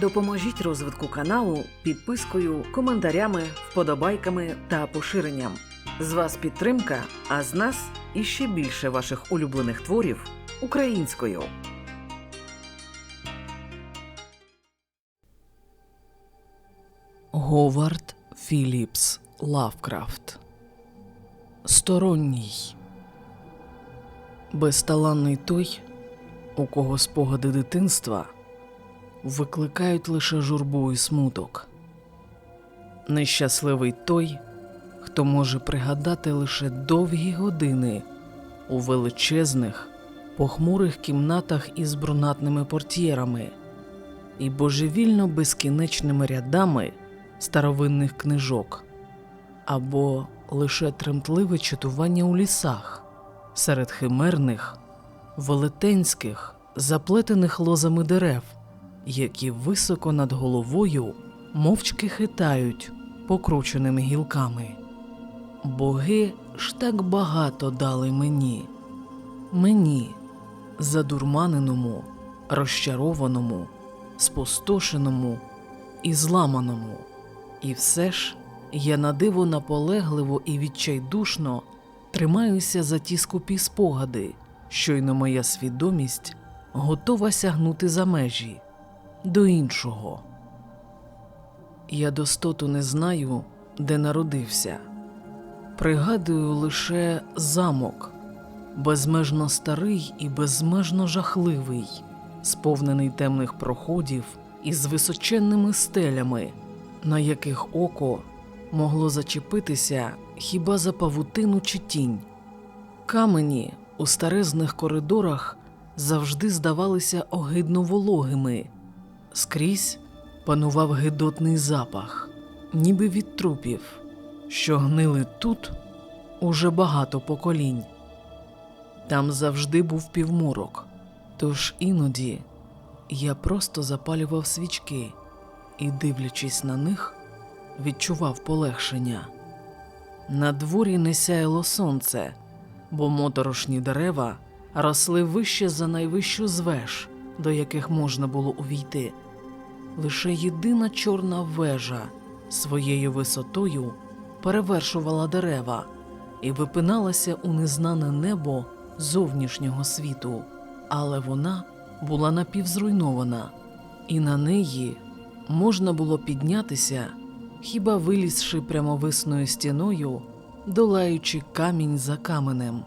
Допоможіть розвитку каналу підпискою, коментарями, вподобайками та поширенням. З вас підтримка, а з нас іще більше ваших улюблених творів українською. Говард Філіпс Лавкрафт Сторонній Безталанний той, у кого спогади дитинства викликають лише журбу і смуток. Нещасливий той, хто може пригадати лише довгі години у величезних, похмурих кімнатах із брунатними портьєрами і божевільно безкінечними рядами старовинних книжок, або лише тремтливе чатування у лісах серед химерних, велетенських, заплетених лозами дерев, які високо над головою мовчки хитають покрученими гілками. Боги ж так багато дали мені, мені, задурманеному, розчарованому, спустошеному і зламаному. І все ж я на диво наполегливо і відчайдушно тримаюся за ті скупі спогади, щойно моя свідомість готова сягнути за межі до іншого. Я достоту не знаю, де народився. Пригадую лише замок, безмежно старий і безмежно жахливий, сповнений темних проходів із височенними стелями, на яких око могло зачепитися хіба за павутину чи тінь. Камені у старезних коридорах завжди здавалися огидно вологими, скрізь панував гидотний запах, ніби від трупів, що гнили тут уже багато поколінь. Там завжди був півморок, тож іноді я просто запалював свічки і, дивлячись на них, відчував полегшення. На дворі не сяяло сонце, бо моторошні дерева росли вище за найвищу звеж, до яких можна було увійти. Лише єдина чорна вежа своєю висотою перевершувала дерева і випиналася у незнане небо зовнішнього світу, але вона була напівзруйнована, і на неї можна було піднятися, хіба вилізши прямовисною стіною, долаючи камінь за каменем.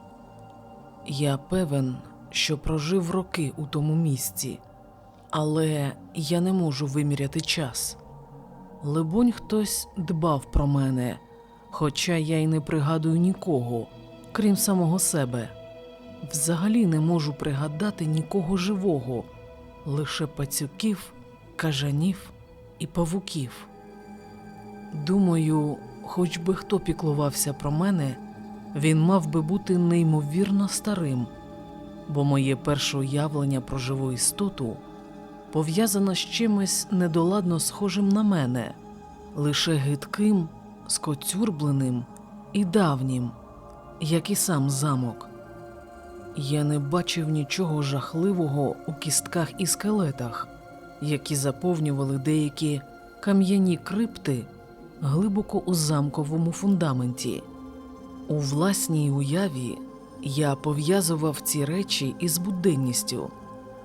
Я певен, що прожив роки у тому місці, але я не можу виміряти час. Либонь, хтось дбав про мене, хоча я й не пригадую нікого, крім самого себе. Взагалі не можу пригадати нікого живого, лише пацюків, кажанів і павуків. Думаю, хоч би хто піклувався про мене, він мав би бути неймовірно старим, бо моє перше уявлення про живу істоту пов'язано з чимось недоладно схожим на мене, лише гидким, скоцюрбленим і давнім, як і сам замок. Я не бачив нічого жахливого у кістках і скелетах, які заповнювали деякі кам'яні крипти глибоко у замковому фундаменті. У власній уяві я пов'язував ці речі із буденністю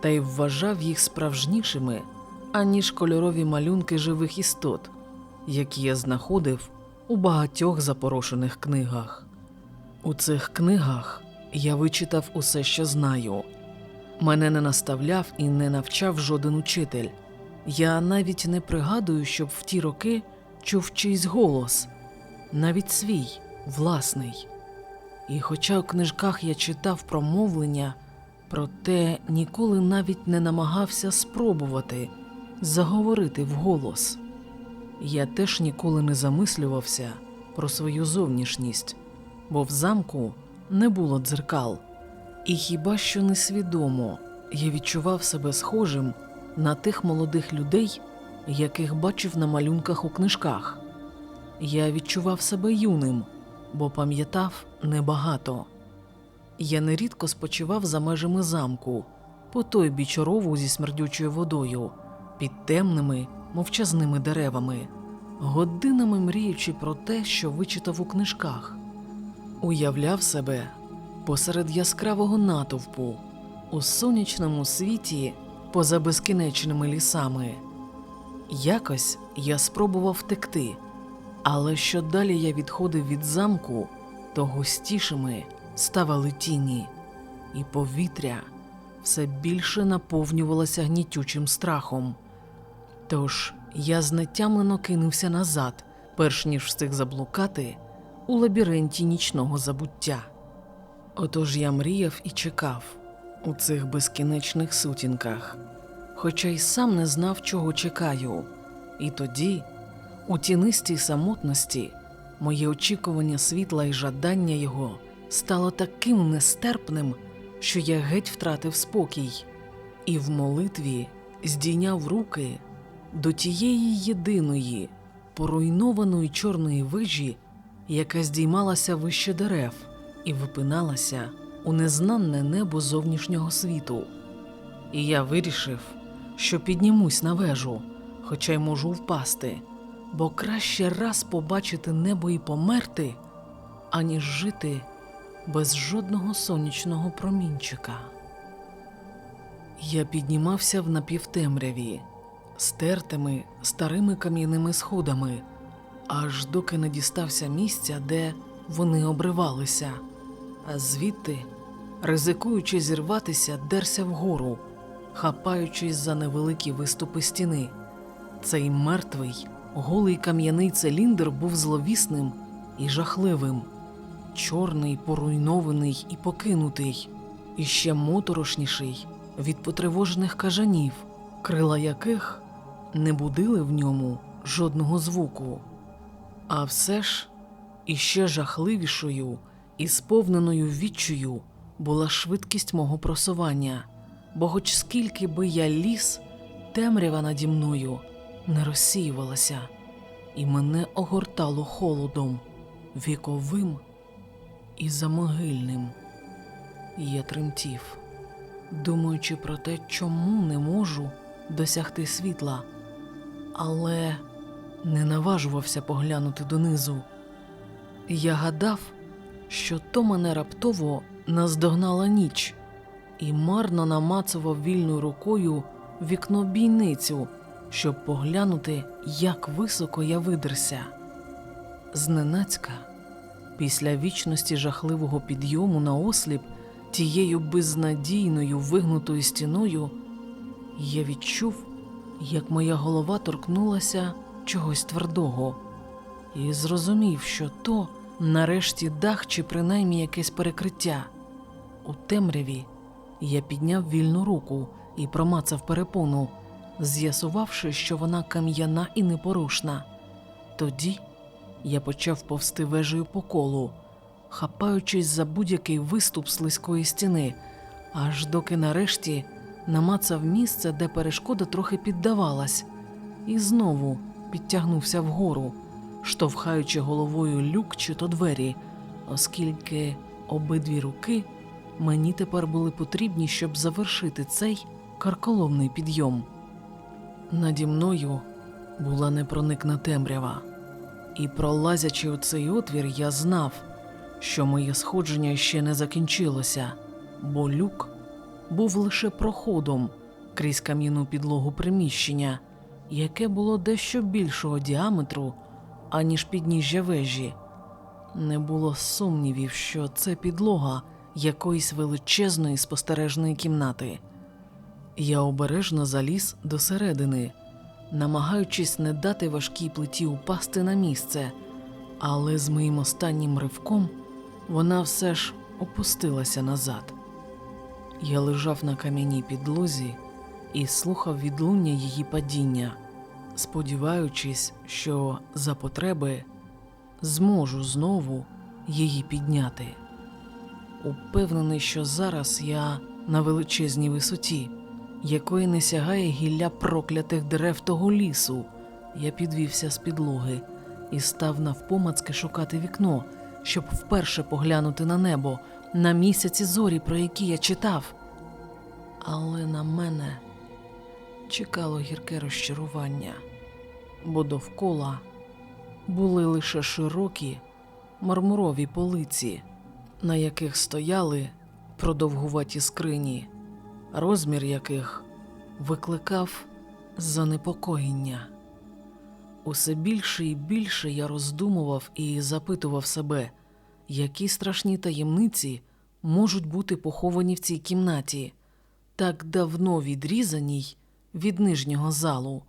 та й вважав їх справжнішими, аніж кольорові малюнки живих істот, які я знаходив у багатьох запорошених книгах. У цих книгах я вичитав усе, що знаю. Мене не наставляв і не навчав жоден учитель. Я навіть не пригадую, щоб в ті роки чув чийсь голос, навіть свій, власний. І хоча у книжках я читав про мовлення, проте ніколи навіть не намагався спробувати заговорити вголос. Я теж ніколи не замислювався про свою зовнішність, бо в замку не було дзеркал, і хіба що несвідомо я відчував себе схожим на тих молодих людей, яких бачив на малюнках у книжках. Я відчував себе юним, бо пам'ятав небагато. Я нерідко спочивав за межами замку, по той біч рову зі смердючою водою, під темними, мовчазними деревами, годинами мріючи про те, що вичитав у книжках, уявляв себе посеред яскравого натовпу у сонячному світі поза безкінечними лісами. Якось я спробував втекти, але що далі я відходив від замку, то густішими ставали тіні, і повітря все більше наповнювалося гнітючим страхом. Тож я знетямлено кинувся назад, перш ніж встиг заблукати у лабіринті нічного забуття. Отож я мріяв і чекав у цих безкінечних сутінках, хоча й сам не знав, чого чекаю. І тоді, у тінистій самотності, моє очікування світла і жадання його стало таким нестерпним, що я геть втратив спокій, і в молитві здійняв руки до тієї єдиної, поруйнованої чорної вежі, яка здіймалася вище дерев і випиналася у незнанне небо зовнішнього світу. І я вирішив, що піднімусь на вежу, хоча й можу впасти, бо краще раз побачити небо і померти, аніж жити без жодного сонячного промінчика. Я піднімався в напівтемряві, стертими старими кам'яними сходами, аж доки не дістався місця, де вони обривалися, а звідти, ризикуючи зірватися, дерся вгору, хапаючись за невеликі виступи стіни. Цей мертвий, голий кам'яний циліндр був зловісним і жахливим, чорний, поруйнований і покинутий, і ще моторошніший від потривожених кажанів, крила яких не будили в ньому жодного звуку. А все ж іще жахливішою і сповненою відчую була швидкість мого просування, бо хоч скільки би я ліз, темрява наді мною не розсіювалася, і мене огортало холодом, віковим і замогильним. Я тремтів, думаючи про те, чому не можу досягти світла, але не наважувався поглянути донизу. Я гадав, що то мене раптово наздогнала ніч, і марно намацував вільною рукою вікно бійницю, щоб поглянути, як високо я видерся. Зненацька, після вічності жахливого підйому на осліп тією безнадійною вигнутою стіною, я відчув, як моя голова торкнулася чогось твердого, і зрозумів, що то нарешті дах чи принаймні якесь перекриття. У темряві я підняв вільну руку і промацав перепону, з'ясувавши, що вона кам'яна і непорушна. Тоді я почав повсти вежею по колу, хапаючись за будь-який виступ слизької стіни, аж доки нарешті намацав місце, де перешкода трохи піддавалась, і знову підтягнувся вгору, штовхаючи головою люк чи то двері, оскільки обидві руки мені тепер були потрібні, щоб завершити цей карколомний підйом. Наді мною була непроникна темрява, і, пролазячи у цей отвір, я знав, що моє сходження ще не закінчилося, бо люк був лише проходом крізь кам'яну підлогу приміщення, яке було дещо більшого діаметру, аніж підніжжя вежі. Не було сумнівів, що це підлога якоїсь величезної спостережної кімнати. Я обережно заліз до середини, намагаючись не дати важкій плиті упасти на місце, але з моїм останнім ривком вона все ж опустилася назад. Я лежав на кам'яній підлозі і слухав відлуння її падіння, сподіваючись, що за потреби зможу знову її підняти. Упевнений, що зараз я на величезній висоті, якої не сягає гілля проклятих дерев того лісу. Я підвівся з підлоги і став навпомацки шукати вікно, щоб вперше поглянути на небо, на місяці зорі, про які я читав. Але на мене чекало гірке розчарування, бо довкола були лише широкі мармурові полиці, на яких стояли продовгуваті скрині, розмір яких викликав занепокоєння. Усе більше і більше я роздумував і запитував себе, які страшні таємниці можуть бути поховані в цій кімнаті, так давно відрізаній від нижнього залу.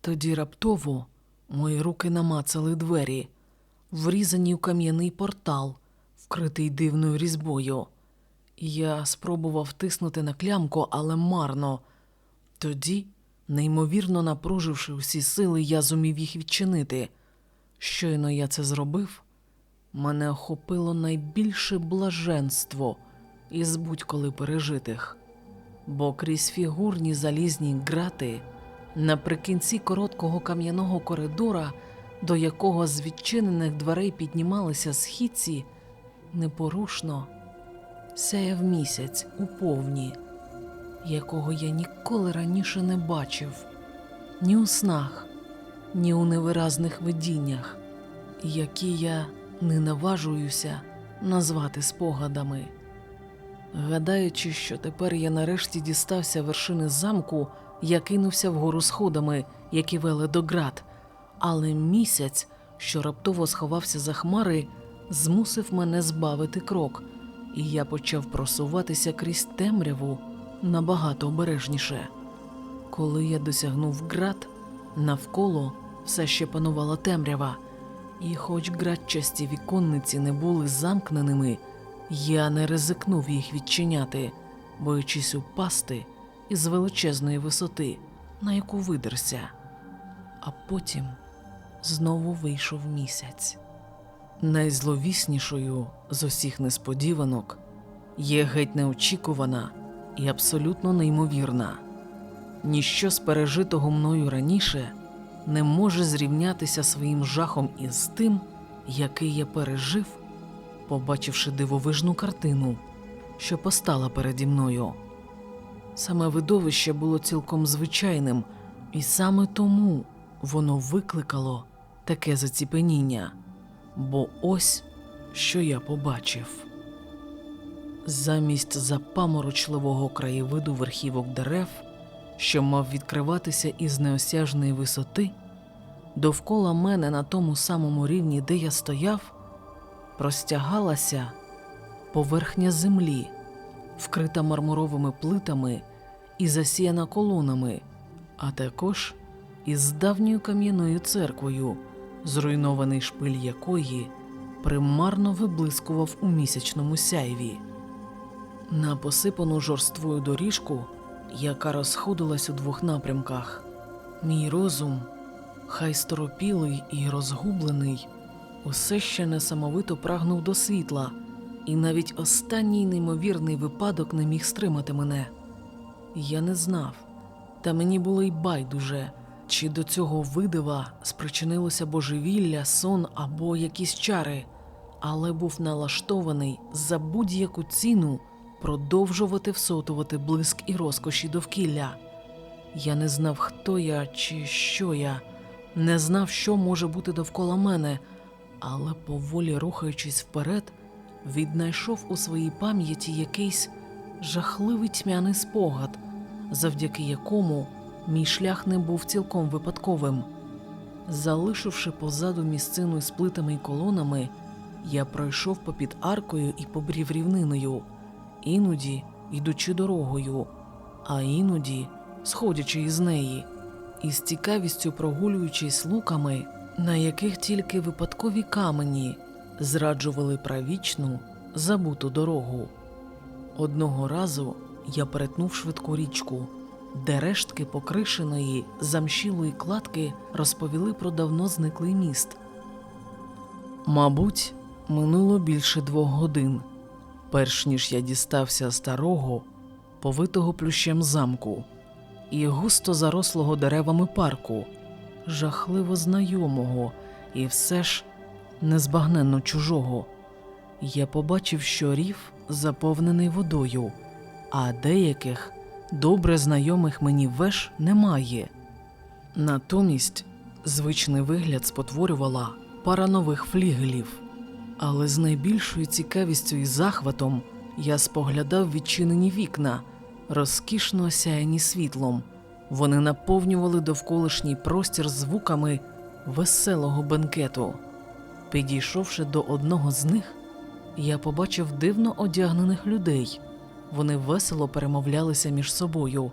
Тоді раптово мої руки намацали двері, врізані у кам'яний портал, вкритий дивною різьбою. Я спробував тиснути на клямку, але марно. Тоді, неймовірно напруживши усі сили, я зумів їх відчинити. Щойно я це зробив, мене охопило найбільше блаженство із будь-коли пережитих, бо крізь фігурні залізні грати наприкінці короткого кам'яного коридора, до якого з відчинених дверей піднімалися східці, непорушно сяяв місяць у повні, якого я ніколи раніше не бачив, ні у снах, ні у невиразних видіннях, які я не наважуюся назвати спогадами. Гадаючи, що тепер я нарешті дістався вершини замку, я кинувся вгору сходами, які вели до град, але місяць, що раптово сховався за хмари, змусив мене збавити крок, і я почав просуватися крізь темряву набагато обережніше. Коли я досягнув град, навколо все ще панувала темрява, і хоч градчасті віконниці не були замкненими, я не ризикнув їх відчиняти, боючись упасти із величезної висоти, на яку видерся. А потім знову вийшов місяць. Найзловіснішою з усіх несподіванок є геть неочікувана і абсолютно неймовірна. Ніщо з пережитого мною раніше не може зрівнятися своїм жахом із тим, який я пережив, побачивши дивовижну картину, що постала переді мною. Саме видовище було цілком звичайним, і саме тому воно викликало таке заціпеніння. Бо ось що я побачив. Замість запаморочливого краєвиду верхівок дерев, що мав відкриватися із неосяжної висоти, довкола мене на тому самому рівні, де я стояв, простягалася поверхня землі, вкрита мармуровими плитами і засіяна колонами, а також із давньою кам'яною церквою, зруйнований шпиль якої примарно виблискував у місячному сяйві. На посипану жорствою доріжку, яка розходилась у двох напрямках, мій розум, хай сторопілий і розгублений, усе ще несамовито прагнув до світла, і навіть останній неймовірний випадок не міг стримати мене. Я не знав, та мені було й байдуже, чи до цього видива спричинилося божевілля, сон або якісь чари, але був налаштований за будь-яку ціну продовжувати всотувати блиск і розкоші довкілля. Я не знав, хто я чи що я, не знав, що може бути довкола мене, але поволі рухаючись вперед, віднайшов у своїй пам'яті якийсь жахливий тьмяний спогад, завдяки якому мій шлях не був цілком випадковим. Залишивши позаду місцину з плитами й колонами, я пройшов попід аркою і побрів рівниною, іноді йдучи дорогою, а іноді сходячи із неї, і з цікавістю прогулюючись луками, на яких тільки випадкові камені зраджували правічну забуту дорогу. Одного разу я перетнув швидку річку, де рештки покришеної замшілої кладки розповіли про давно зниклий міст. Мабуть, минуло більше двох годин, перш ніж я дістався старого, повитого плющем замку і густо зарослого деревами парку, жахливо знайомого і все ж незбагненно чужого. Я побачив, що рів заповнений водою, а деяких добре знайомих мені веж немає. Натомість звичний вигляд спотворювала пара нових флігелів. Але з найбільшою цікавістю і захватом я споглядав відчинені вікна, розкішно осяяні світлом. Вони наповнювали довколишній простір звуками веселого бенкету. Підійшовши до одного з них, я побачив дивно одягнених людей. Вони весело перемовлялися між собою.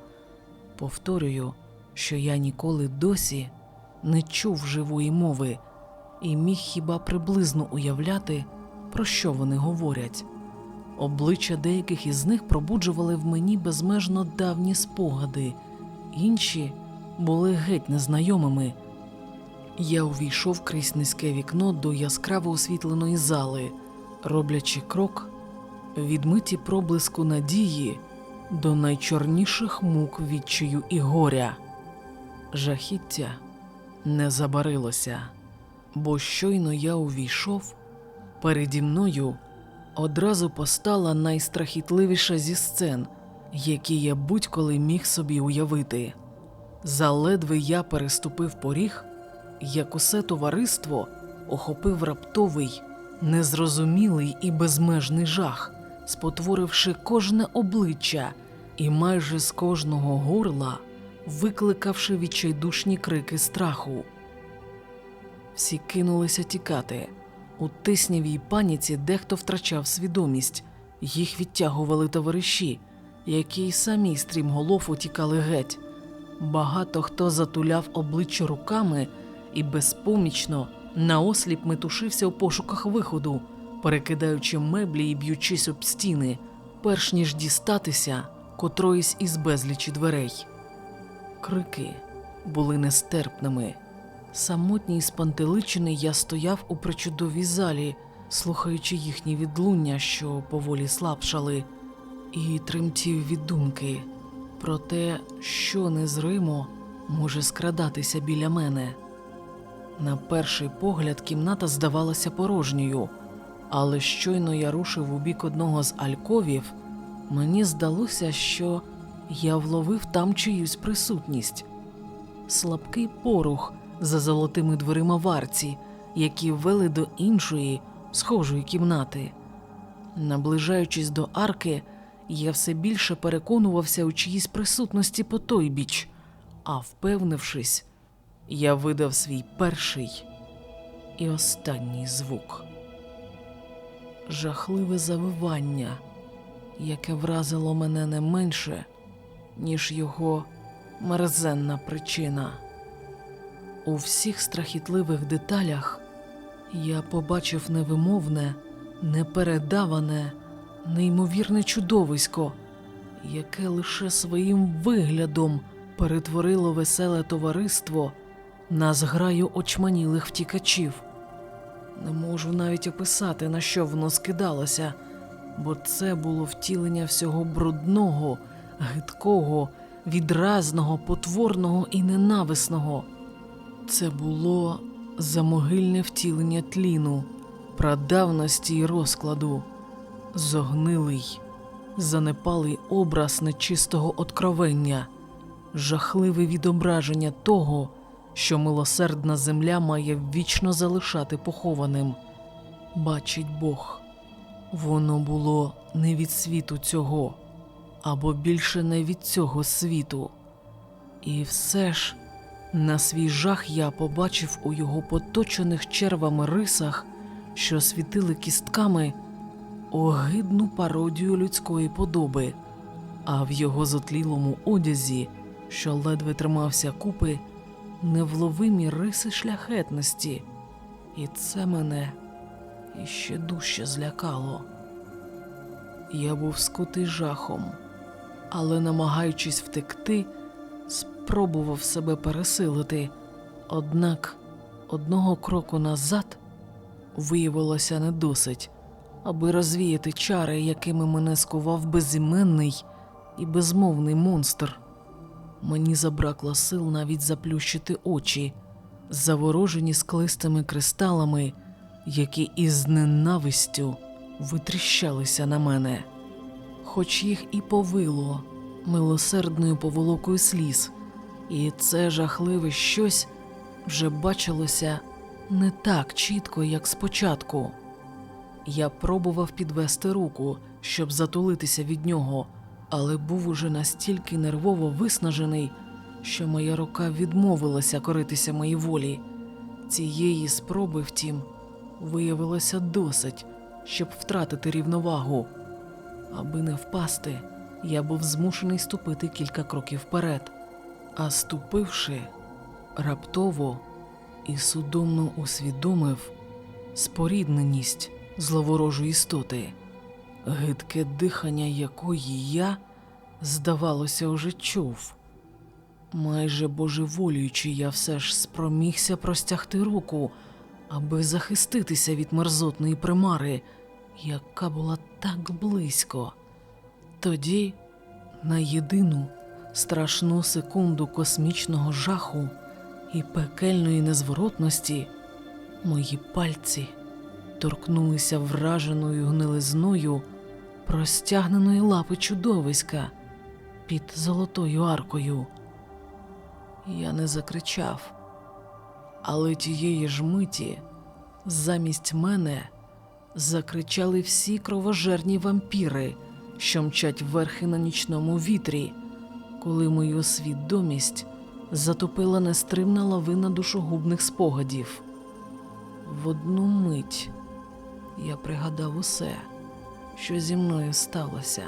Повторюю, що я ніколи досі не чув живої мови і міг хіба приблизно уявляти, про що вони говорять. Обличчя деяких із них пробуджували в мені безмежно давні спогади, інші були геть незнайомими. Я увійшов крізь низьке вікно до яскраво освітленої зали, роблячи крок від миті проблиску надії до найчорніших мук відчаю і горя. Жахіття не забарилося, бо щойно я увійшов, переді мною одразу постала найстрахітливіша зі сцен, які я будь-коли міг собі уявити. Заледве я переступив поріг, як усе товариство охопив раптовий, незрозумілий і безмежний жах, спотворивши кожне обличчя і майже з кожного горла викликавши відчайдушні крики страху. Всі кинулися тікати. У тиснявій паніці дехто втрачав свідомість, їх відтягували товариші, які й самі стрімголов утікали геть. Багато хто затуляв обличчя руками і безпомічно наосліп метушився у пошуках виходу, перекидаючи меблі і б'ючись об стіни, перш ніж дістатися котроїсь із безлічі дверей. Крики були нестерпними. Самотній спантеличений я стояв у причудовій залі, слухаючи їхні відлуння, що поволі слабшали, і тремтів від думки про те, що незримо може скрадатися біля мене. На перший погляд кімната здавалася порожньою, але щойно я рушив у бік одного з альковів, мені здалося, що я вловив там чиюсь присутність. Слабкий порух за золотими дверима варці, які вели до іншої, схожої кімнати. Наближаючись до арки, я все більше переконувався у чиїсь присутності по той біч, а впевнившись, я видав свій перший і останній звук. Жахливе завивання, яке вразило мене не менше, ніж його мерзенна причина. У всіх страхітливих деталях я побачив невимовне, непередаване, неймовірне чудовисько, яке лише своїм виглядом перетворило веселе товариство на зграю очманілих втікачів. Не можу навіть описати, на що воно скидалося, бо це було втілення всього брудного, гидкого, відразного, потворного і ненависного. Це було замогильне втілення тліну, прадавності й розкладу, зогнилий, занепалий образ нечистого откровення, жахливе відображення того, що милосердна земля має вічно залишати похованим. Бачить Бог, воно було не від світу цього, або більше не від цього світу. І все ж. На свій жах я побачив у його поточених червами рисах, що світили кістками, огидну пародію людської подоби, а в його зотлілому одязі, що ледве тримався купи, невловимі риси шляхетності, і це мене іще дужче злякало. Я був скутий жахом, але, намагаючись втекти, спробував себе пересилити, однак одного кроку назад виявилося не досить, аби розвіяти чари, якими мене скував безіменний і безмовний монстр. Мені забракло сил навіть заплющити очі, заворожені склистими кристалами, які із ненавистю витріщалися на мене, хоч їх і повило милосердною поволокою сліз, і це жахливе щось вже бачилося не так чітко, як спочатку. Я пробував підвести руку, щоб затулитися від нього, але був уже настільки нервово виснажений, що моя рука відмовилася коритися моїй волі. Цієї спроби, втім, виявилося досить, щоб втратити рівновагу. Аби не впасти, я був змушений ступити кілька кроків вперед, а ступивши, раптово і судомно усвідомив спорідненість зловорожої істоти, гидке дихання якої я, здавалося, уже чув. Майже божеволюючи, я все ж спромігся простягти руку, аби захиститися від мерзотної примари, яка була так близько. Тоді, на єдину страшну секунду космічного жаху і пекельної незворотності, мої пальці торкнулися враженою гнилизною простягненої лапи чудовиська під золотою аркою. Я не закричав, але тієї ж миті замість мене закричали всі кровожерні вампіри, що мчать верхи на нічному вітрі, коли мою свідомість затопила нестримна лавина душогубних спогадів. В одну мить я пригадав усе, що зі мною сталося.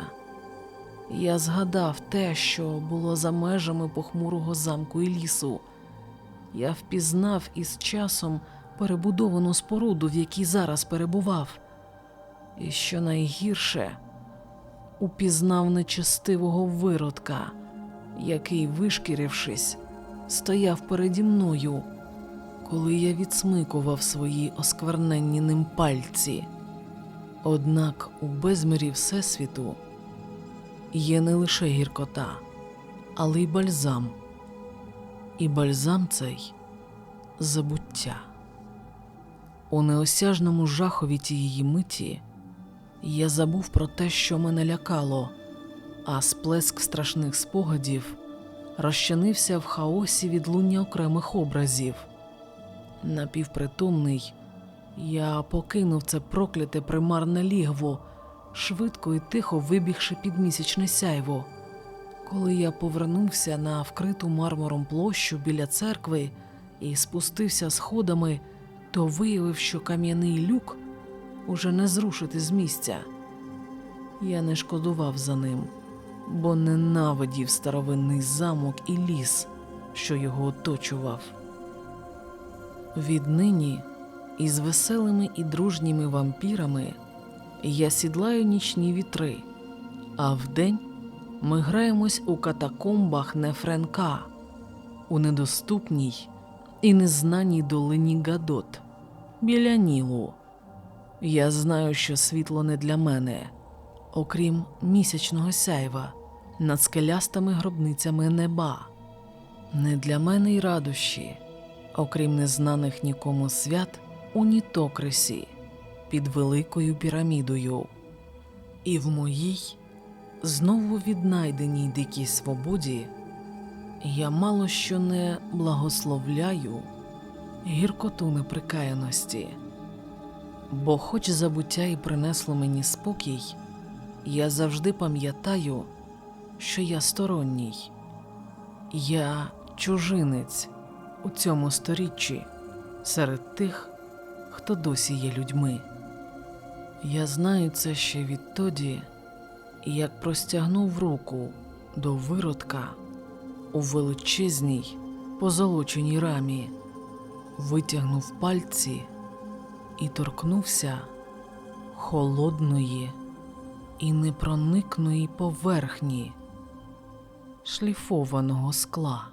Я згадав те, що було за межами похмурого замку і лісу. Я впізнав із часом перебудовану споруду, в якій зараз перебував. І що найгірше, упізнав нечестивого виродка, який, вишкірившись, стояв переді мною, коли я відсмикував свої оскверненні ним пальці. Однак у безмірі Всесвіту є не лише гіркота, але й бальзам. І бальзам цей забуття. У неосяжному жахові тієї миті я забув про те, що мене лякало, а сплеск страшних спогадів розчинився в хаосі відлуння окремих образів. Напівпритомний, я покинув це прокляте примарне лігво, швидко і тихо вибігши під місячне сяйво. Коли я повернувся на вкриту мармуром площу біля церкви і спустився сходами, то виявив, що кам'яний люк уже не зрушити з місця. Я не шкодував за ним, бо ненавидів старовинний замок і ліс, що його оточував. Віднині із веселими і дружніми вампірами я сідлаю нічні вітри, а вдень ми граємось у катакомбах Нефренка, у недоступній і незнаній долині Гадот біля Нілу. Я знаю, що світло не для мене, окрім місячного сяйва над скелястими гробницями неба, не для мене й радощі, окрім незнаних нікому свят у Нітокресі під великою пірамідою. І в моїй знову віднайденій дикій свободі я мало що не благословляю гіркоту неприкаяності. Бо, хоч забуття і принесло мені спокій, я завжди пам'ятаю, що я сторонній, я чужинець у цьому сторіччі серед тих, хто досі є людьми. Я знаю це ще відтоді, як простягнув руку до виродка у величезній позолоченій рамі, витягнув пальці і торкнувся холодної і непроникної поверхні шліфованого скла.